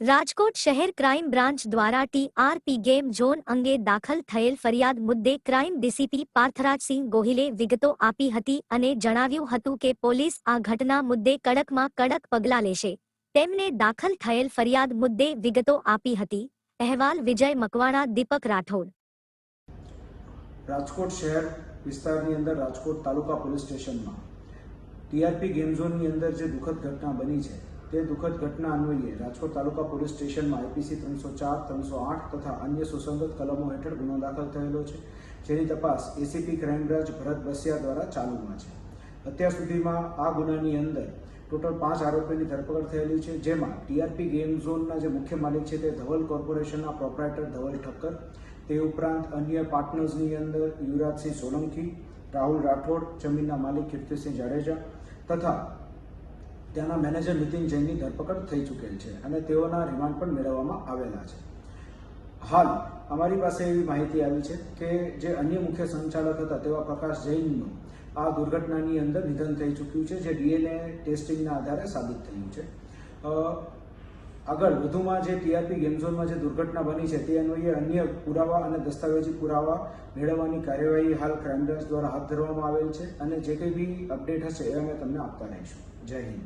રાજકોટ શહેર crime branch દ્વારા TRP game zone અંગે દાખલ થયેલ ફરિયાદ મુદ્દે ક્રાઇમ ડીસીપી પાર્થરાજસિંહ ગોહિલે વિગતો આપી હતી અને જણાવ્યું હતું કે પોલીસ આ ઘટના મુદ્દે કડકમાં કડક પગલાં લેશે. તેમને દાખલ થયેલ ફરિયાદ મુદ્દે વિગતો આપી હતી. અહેવાલ વિજય મકવાણા, દીપક રાઠોડ. રાજકોટ શહેર વિસ્તારની અંદર રાજકોટ તાલુકા પોલીસ સ્ટેશનમાં ટીઆરપી ગેમ ઝોનની અંદર જે દુઃખદ ઘટના બની છે તે દુઃખદ ઘટના અન્વયે રાજકોટ તાલુકા પોલીસ સ્ટેશનમાં આઈપીસી ત્રણસો ચાર, ત્રણસો આઠ તથા અન્ય સુસંગત કલમો હેઠળ ગુનો દાખલ થયેલો છે, જેની તપાસ ACP crime branch Bharat Basiya દ્વારા ચાલુમાં છે. અત્યાર સુધીમાં આ ગુનાની અંદર ટોટલ પાંચ આરોપીની ધરપકડ થયેલી છે, જેમાં ટીઆરપી ગેમ ઝોનના જે મુખ્ય માલિક છે તે ધવલ કોર્પોરેશનના પ્રોપરાઇટર ધવલ ઠક્કર, તે ઉપરાંત અન્ય પાર્ટનર્સની અંદર યુવરાજસિંહ સોલંકી, રાહુલ રાઠોડ, જમીનના માલિક કીર્તિસિંહ જાડેજા તથા ત્યાંના મેનેજર નીતિન જૈનની ધરપકડ થઈ ચૂકેલ છે અને તેઓના રિમાન્ડ પણ મેળવવામાં આવેલા છે. હાલ, અમારી પાસે એવી માહિતી આવી છે કે જે અન્ય મુખ્ય સંચાલક હતા તેવા પ્રકાશ જૈનનું આ દુર્ઘટનાની અંદર નિધન થઈ ચૂક્યું છે, જે ડીએનએ ટેસ્ટિંગના આધારે સાબિત થયું છે. આગળ, વધુમાં જે ટીઆરપી ગેમ ઝોનમાં જે દુર્ઘટના બની છે, તે અન્વયે અન્ય પુરાવા અને દસ્તાવેજી પુરાવા મેળવવાની કાર્યવાહી હાલ ક્રાઇમ બ્રાન્ચ દ્વારા હાથ ધરવામાં આવેલ છે અને જે કંઈ બી અપડેટ હશે એ અમે તમને આપતા રહીશું. જય હિન્દ.